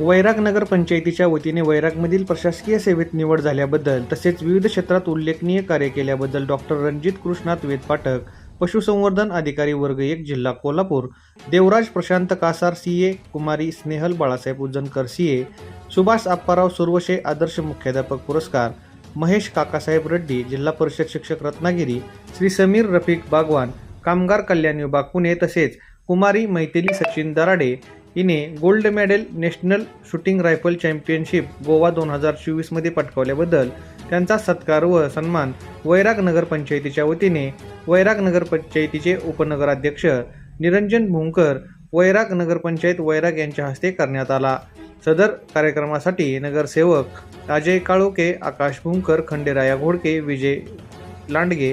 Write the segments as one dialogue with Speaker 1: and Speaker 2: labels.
Speaker 1: वैराग नगर पंचायतीच्या वतीने वैरागमधील प्रशासकीय सेवेत निवड झाल्याबद्दल तसेच विविध क्षेत्रात उल्लेखनीय कार्य केल्याबद्दल डॉक्टर रणजित कृष्णात वेद पाठक पशुसंवर्धन अधिकारी वर्ग एक जिल्हा Kolhapur Devraj Prashant Kasar C A Kumari Snehal Balasaheb Ujjankar C A Subhash Apparao Suravashe आदर्श मुख्याध्यापक पुरस्कार महेश काकासाहेब रेड्डी जिल्हा परिषद शिक्षक रत्नागिरी श्री समीर रफिक बागवान कामगार कल्याण विभाग पुणे तसेच कुमारी मैथिली सचिन दराडे हिने gold medal national shooting rifle championship Goa दोन हजार चोवीसमध्ये पटकावल्याबद्दल त्यांचा सत्कार व सन्मान वैराग नगरपंचायतीच्या वतीने वैराग नगरपंचायतीचे उपनगराध्यक्ष निरंजन भुंकर वैराग नगरपंचायत वैराग यांच्या हस्ते करण्यात आला. सदर कार्यक्रमासाठी नगरसेवक अजय काळोके आकाश भुंकर खंडेराया घोडके विजय लांडगे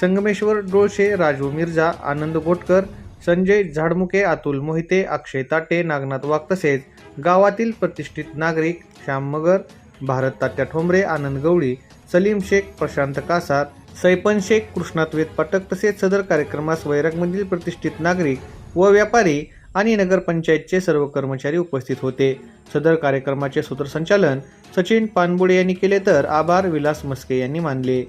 Speaker 1: संगमेश्वर डोळशे राजू मिर्झा आनंद गोटकर संजय झाडमुके अतुल मोहिते अक्षय ताटे नागनाथ वाघ तसेच गावातील प्रतिष्ठित नागरिक श्याम मगर भारत तात्या ठोंबरे आनंद गवळी सलीम शेख प्रशांत कासार सैपन शेख कृष्णात्वेत पाठक तसेच सदर कार्यक्रमास वैरागमधील प्रतिष्ठित नागरिक व व्यापारी आणि नगरपंचायतचे सर्व कर्मचारी उपस्थित होते. सदर कार्यक्रमाचे सूत्रसंचालन सचिन पानबुडे यांनी केले तर आभार विलास मस्के यांनी मानले.